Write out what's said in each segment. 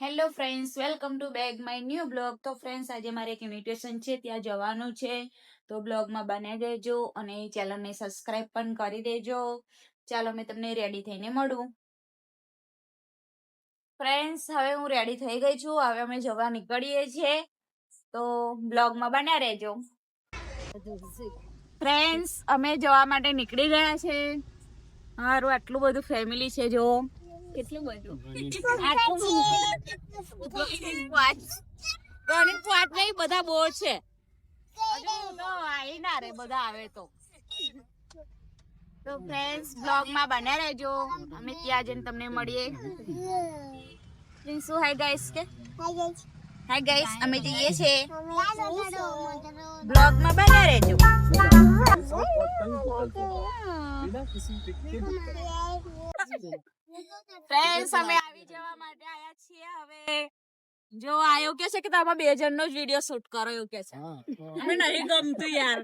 Hello friends welcome to back my new blog તો friends આજે મારે એક ઇન્વિટેશન છે, ત્યાં જવાનું છે. તો બ્લોગમાં બને દેજો અને ચેનલને સબસ્ક્રાઇબ પણ કરી દેજો. ચાલો, મેં તમને રેડી થઈને મળું. ફ્રેન્ડ્સ હવે હું રેડી થઈ ગઈ છું. હવે અમે જવા નીકળીએ છીએ. તો બ્લોગમાં બન્યા રહેજો. ફ્રેન્ડ્સ અમે જવા માટે નીકળી ગયા છે. મારું આટલું બધું ફેમિલી છે, જો. કેટલું બધું? બધા. બહુ છે. બધા આવે તો. તો ફ્રેન્ડ્સ બ્લોગમાં બન્યા રહેજો. અમે ત્યાં જઈને તમને મળીએ. શું હાય ગાઈસ કે? અમે જઈએ છીએ બ્લોગમાં બન્યા રહેજો. ફ્રેન્ડ્સ અમે આવી જવા માટે આયા છીએ. હવે જો આયો કે છે કે તમે બે જણનો જ વિડિયો શૂટ કરો એવું કે છે. અમે નહીં ગમતું યાર.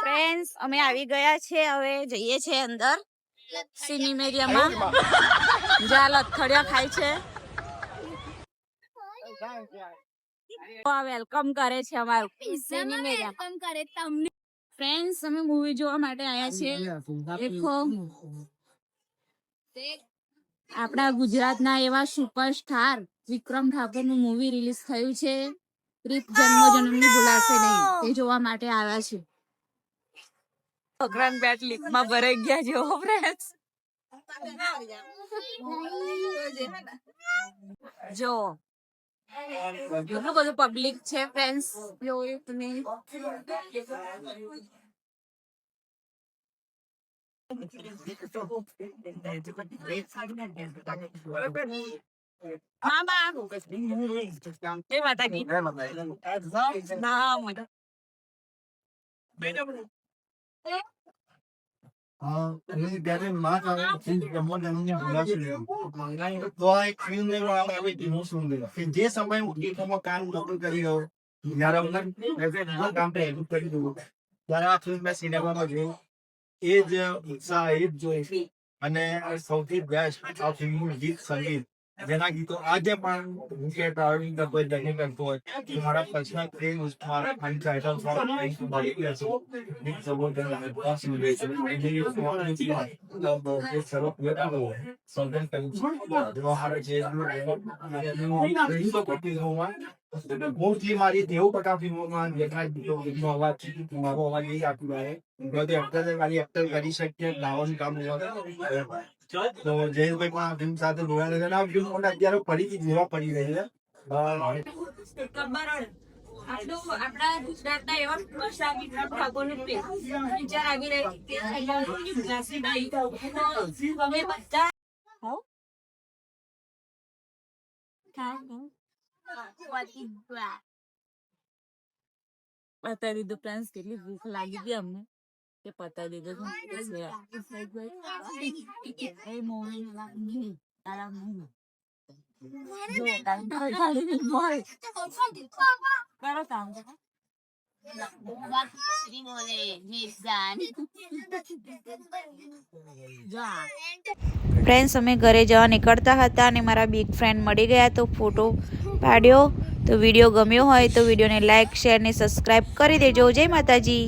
ફ્રેન્ડ્સ અમે આવી ગયા છે હવે જઈએ છે અંદર. સિનેમેરિયામાં જ્યાં લથડિયા ખાય છે. વેલકમ કરે છે અમારું તમને. ફ્રેન્ડ્સ અમે મૂવી જોવા માટે આયા છીએ. દેખો. આપણા ગુજરાતના એવા સુપરસ્ટાર વિક્રમ ઠાકોરનું મૂવી રિલીઝ થયું છે. પ્રીત જન્મ જન્મની ભૂલાશે નહીં. તે જોવા માટે આવ્યા છે ભગવાન બેટ લીકમાં ભરાઈ ગયા છે હો ફ્રેન્ડ્સ જો કેટલું બધું પબ્લિક છે ફ્રેન્ડ્સ જોયું તમે. મામા માતાજી. ના મજા હા, અને ત્યારે માં આવે છે, જન્મોજન્મને ભૂલાશે નહીં. તો આ એક film ની વાત આવી હતી, હું શું બોલ્યો? કે જે સમયે હું ગીતોમાં કામ નહોતો કરી રહ્યો, જ્યારે અમને a કામ edit કરી દીધું. ત્યારે આ film મેં સિનેમામાં જોયું. એ જ ઉત્સાહ, એ જ જોઈ. અને સૌથી બેસ્ટ આ ફિલ્મનું ગીત સંગીત જેના ગીતો આજે પણ હું કે ટ્રાવેલિંગ કરતો જર્ની કરતો હોય, તો મારા પર્સનલ પ્રેમ મારા અનટાઇટલ સોંગ કંઈક મળી ગયા છે. ગીત સંબોધન અને બોસ મિલે છે. એને એ સોંગ નથી એ સર્વ પ્રિયતા હોય સંબોધન કર્યું છે. વ્યવહાર છે મોસ્ટલી મારી દેવ પટા ફિલ્મોમાં જેટલા ગીતો ગીતનો અવાજ મારો અવાજ એ આપ્યું રહે બધી એક્ટર ખાલી એક્ટર કરી શકીએ લાવવાનું કામ હોય તો જયેશભાઈ પણ ફિલ્મ સાથે જોડાયેલા છે. અને આ ફિલ્મ મને અત્યારે ફરીથી જોવા પડી રહી છે. અ, આપણા ગુજરાતના એવા સુપરસ્ટાર વિક્રમ ઠાકોરનું પ્રેમ વિચાર આવી રહ્યો કે તો ફ્રેન્ડ્સ કેટલી ભૂખ લાગી હતી અમને. કે પતાવી દીધું એ મોહન તારા કામ ફ્રેન્ડ્સ અમે ઘરે જવા નીકળતા હતા અને મારા બિગ ફ્રેન્ડ મળી ગયા તો ફોટો પાડ્યો તો વીડિયો ગમ્યો હોય તો વિડીયોને લાઇક શેર ને સબસ્ક્રાઈબ કરી દેજો જય માતાજી